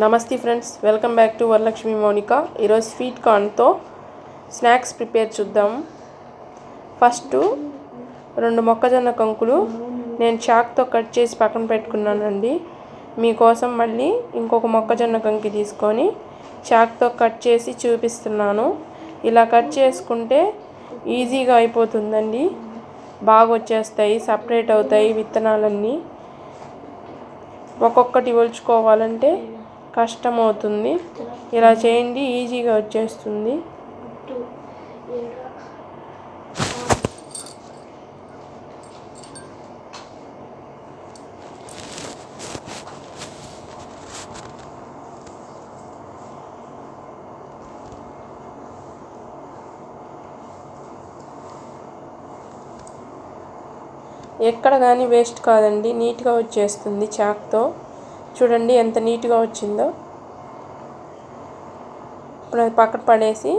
నమస్తే friends welcome back to Varalakshmi Mounika. ఈరోజు sweet కార్న్తో స్నాక్స్ ప్రిపేర్ చూద్దాం. ఫస్ట్ రెండు మొక్కజొన్న కంకులు నేను చాక్తో కట్ చేసి పక్కన పెట్టుకున్నానండి. మీకోసం మళ్ళీ ఇంకొక మొక్కజొన్న కంకి తీసుకొని చాక్తో కట్ చేసి చూపిస్తున్నాను. ఇలా కట్ చేసుకుంటే ఈజీగా అయిపోతుందండి. బాగా వచ్చేస్తాయి సపరేట్ అవుతాయి విత్తనాలన్నీ. ఒక్కొక్కటి ఒలుచుకోవాలంటే కష్టం అవుతుంది ఇలా చేయండి ఈజీగా వచ్చేస్తుంది. ఎక్కడ కానీ వేస్ట్ కాదండి నీట్గా వచ్చేస్తుంది చాక్తో. చూడండి ఎంత నీట్గా వచ్చిందో. ఇప్పుడు అది పక్కన పడేసి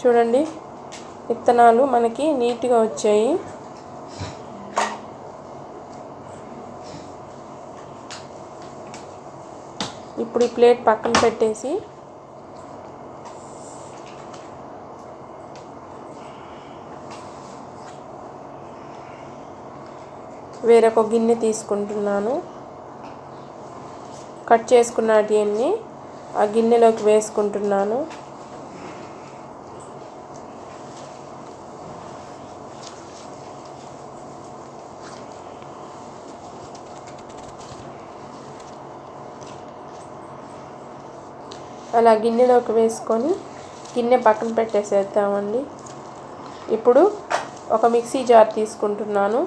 చూడండి విత్తనాలు మనకి నీట్గా వచ్చాయి. ఇప్పుడు ఈ ప్లేట్ పక్కన పెట్టేసి వేరొక గిన్నె తీసుకుంటున్నాను. కట్ చేసుకున్నటివన్నీ ఆ గిన్నెలోకి వేసుకుంటున్నాను. అలా గిన్నెలోకి వేసుకొని గిన్నె పక్కన పెట్టేసేద్దామండి. ఇప్పుడు ఒక మిక్సీ జార్ తీసుకుంటున్నాను.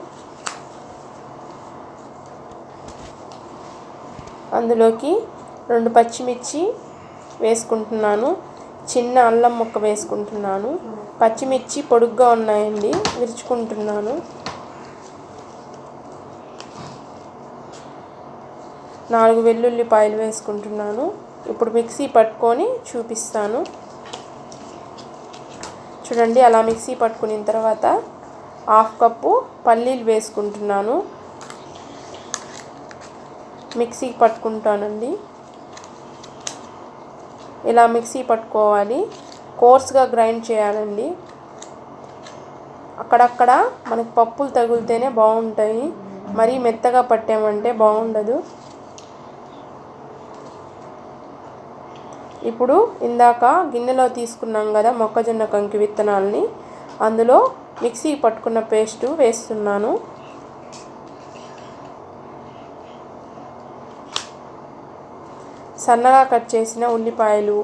అందులోకి రెండు పచ్చిమిర్చి వేసుకుంటున్నాను. చిన్న అల్లం ముక్క వేసుకుంటున్నాను. పచ్చిమిర్చి పొడుగ్గా ఉన్నాయండి. విరుచుకుంటున్నాను. నాలుగు వెల్లుల్లిపాయలు వేసుకుంటున్నాను. ఇప్పుడు మిక్సీ పట్టుకొని చూపిస్తాను. చూడండి అలా మిక్సీ పట్టుకున్న తర్వాత హాఫ్ కప్పు పల్లీలు వేసుకుంటున్నాను. మిక్సీకి పట్టుకుంటానండి. ఇలా మిక్సీ పట్టుకోవాలి. కోర్స్గా గ్రైండ్ చేయాలండి. అక్కడక్కడ మనకి పప్పులు తగిలితేనే బాగుంటాయి. మరీ మెత్తగా పట్టామంటే బాగుండదు. ఇప్పుడు ఇందాక గిన్నెలో తీసుకున్నాం కదా మొక్కజొన్న కంకి విత్తనాలని. అందులో మిక్సీ పట్టుకున్న పేస్టు వేస్తున్నాను. సన్నగా కట్ చేసిన ఉల్లిపాయలు.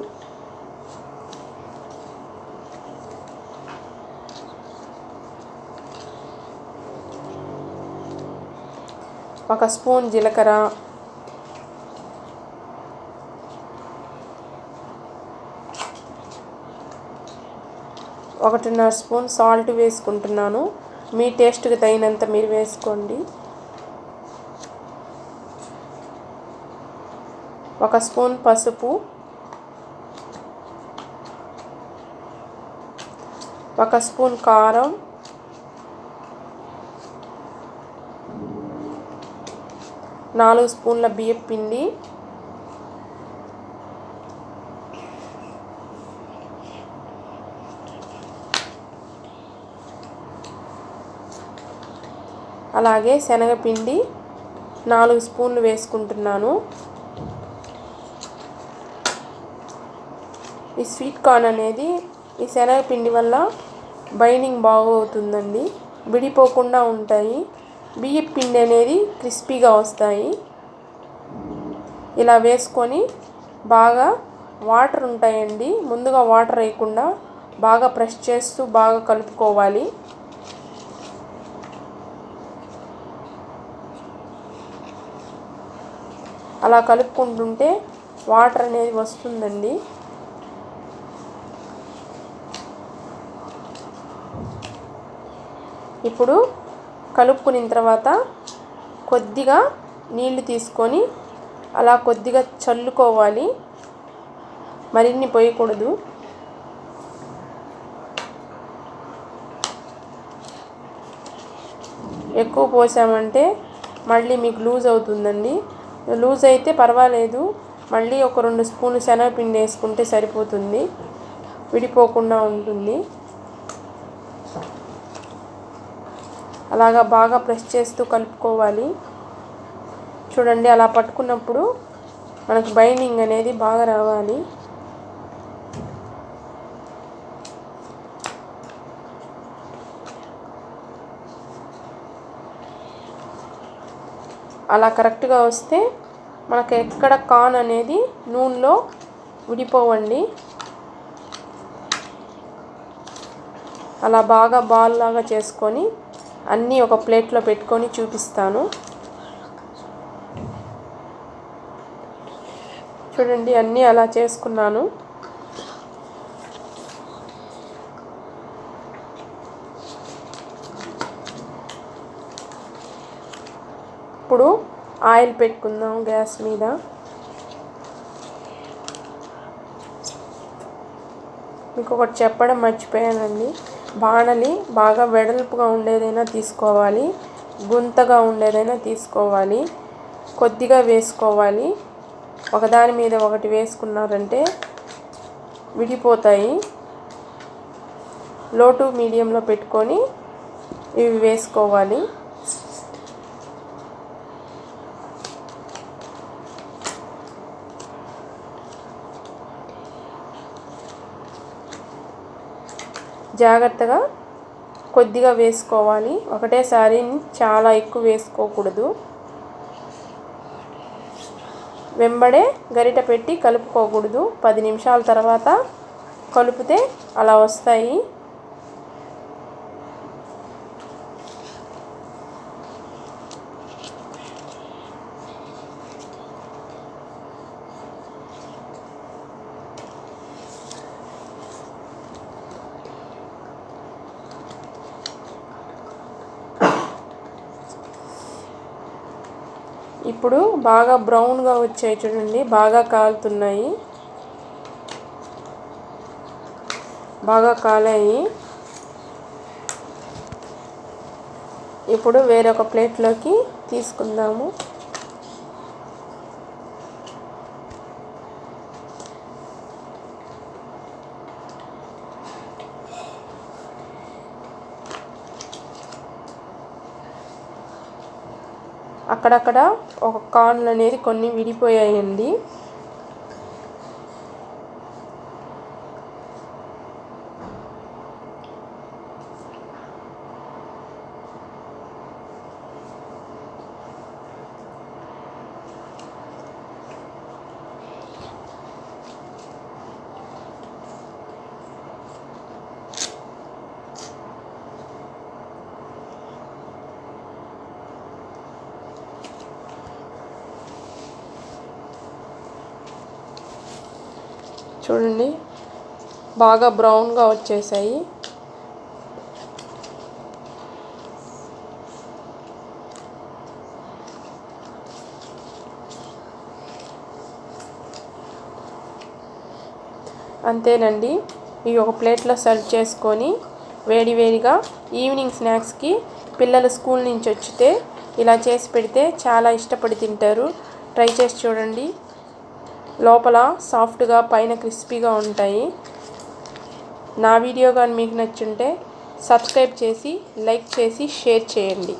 ఒక స్పూన్ జీలకర్ర. ఒకటిన్నర స్పూన్ సాల్ట్ వేసుకుంటున్నాను. మీ టేస్ట్కి తగినంత మీరు వేసుకోండి. ఒక స్పూన్ పసుపు ఒక స్పూన్ కారం నాలుగు స్పూన్ల బియ్యం పిండి అలాగే శనగపిండి నాలుగు స్పూన్లు వేసుకుంటున్నాను. ఈ స్వీట్ కార్న్ అనేది ఈ శనగపిండి వల్ల బైండింగ్ బాగవుతుందండి. విడిపోకుండా ఉంటాయి. బియ్య పిండి అనేది క్రిస్పీగా వస్తాయి. ఇలా వేసుకొని బాగా వాటర్ ఉంటాయండి. ముందుగా వాటర్ వేయకుండా బాగా ప్రెస్ చేస్తూ బాగా కలుపుకోవాలి. అలా కలుపుకుంటుంటే వాటర్ అనేది వస్తుందండి. ఇప్పుడు కలుపుకున్న తర్వాత కొద్దిగా నీళ్ళు తీసుకొని అలా కొద్దిగా చల్లుకోవాలి. మరిన్ని పోయకూడదు. ఎక్కువ పోసామంటే మళ్ళీ మీకు లూజ్ అవుతుందండి. లూజ్ అయితే పర్వాలేదు. మళ్ళీ ఒక రెండు స్పూన్లు శనగపిండి వేసుకుంటే సరిపోతుంది. విడిపోకుండా ఉంటుంది. అలాగా బాగా ప్రెస్ చేస్తూ కలుపుకోవాలి. చూడండి అలా పట్టుకున్నప్పుడు మనకు బైండింగ్ అనేది బాగా రావాలి. అలా కరెక్ట్గా వస్తే మనకు ఎక్కడ కాన్ అనేది నూనెలో విడిపోవండి. అలా బాగా బాల్ లాగా చేసుకొని అన్నీ ఒక ప్లేట్లో పెట్టుకొని చూపిస్తాను. చూడండి అన్నీ అలా చేసుకున్నాను. ఇప్పుడు ఆయిల్ పెట్టుకుందాం గ్యాస్ మీద. మీకు ఒకటి చెప్పడం మర్చిపోయానండి. బాణలి బాగా వెడల్పుగా ఉండేదైనా తీసుకోవాలి గుంతగా ఉండేదైనా తీసుకోవాలి కొద్దిగా వేసుకోవాలి. ఒకదాని మీద ఒకటి వేసుకున్నారంటే విడిపోతాయి. లో టు మీడియంలో పెట్టుకొని ఇవి వేసుకోవాలి. జాగ్రత్తగా కొద్దిగా వేసుకోవాలి. ఒకటేసారి చాలా ఎక్కువ వేసుకోకూడదు. వెంబడే గరిట పెట్టి కలుపుకోకూడదు. పది నిమిషాల తర్వాత కలిపితే అలా వస్తాయి. ఇప్పుడు బాగా బ్రౌన్గా వచ్చాయి చూడండి బాగా కాలుతున్నాయి. బాగా కాలాయి. ఇప్పుడు వేరొక ప్లేట్లోకి తీసుకుందాము. అక్కడక్కడ ఒక కార్న్ అనేది కొన్ని విడిపోయాయండి. చూడండి. బాగా బ్రౌన్గా వచ్చేసాయి. అంతేనండి. ఇవి ఒక ప్లేట్లో సర్వ్ చేసుకొని వేడి వేడిగా ఈవినింగ్ స్నాక్స్కి పిల్లలు స్కూల్ నుంచి వచ్చితే ఇలా చేసి పెడితే చాలా ఇష్టపడి తింటారు. ట్రై చేసి చూడండి. లోపల సాఫ్ట్గా పైన క్రిస్పీగా ఉంటాయి. నా వీడియో కానీ మీకు నచ్చుంటే సబ్స్క్రైబ్ చేసి లైక్ చేసి షేర్ చేయండి.